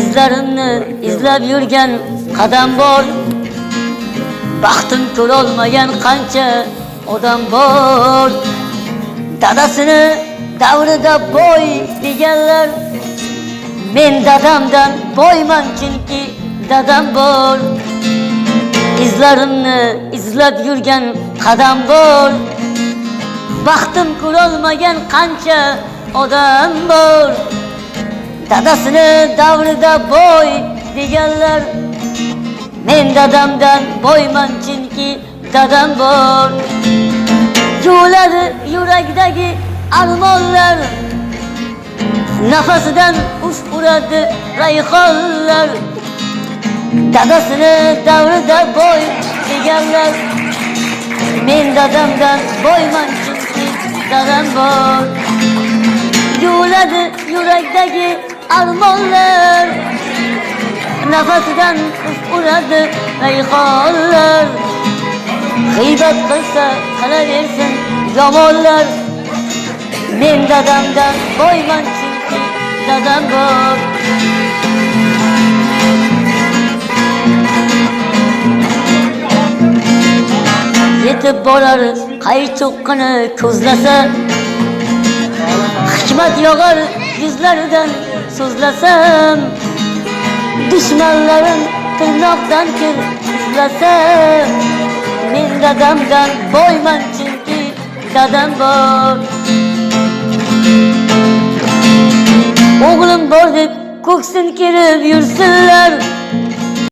izlarimni izlab yurgan qadam bor baxtim ko'rolmagan qancha odam bor dadasini davrida boy deganlar men dadamdan boyman chunki dadam bor izlarimni izlab yurgan qadam bor baxtim ko'rolmagan qancha odam bor dadasini davrida boy deganlar men dadamdan boyman chunki dadam bor. Yuviladi yurakdagi armonlar nafasidan uf uradi rayhonlar. Dadasini davrida boy deganlar men dadamdan boyman chunki dadam bor. Yuviladi yurakdagi armonlar nafasidan uf uradi rayhonlar g'iybat qilsa qilaversin yomonlar men dadamdan boyman chunki dadam bor yetib borar qaychoqqini ko'zlasa hikmat yog'ar yuzlaridan so'zlasam dushmanlarim tirnoqdan kir izlasa men dadamdan boyman chunki dadam bor. O'g'lim bor deb ko'ksin kerib yursinlar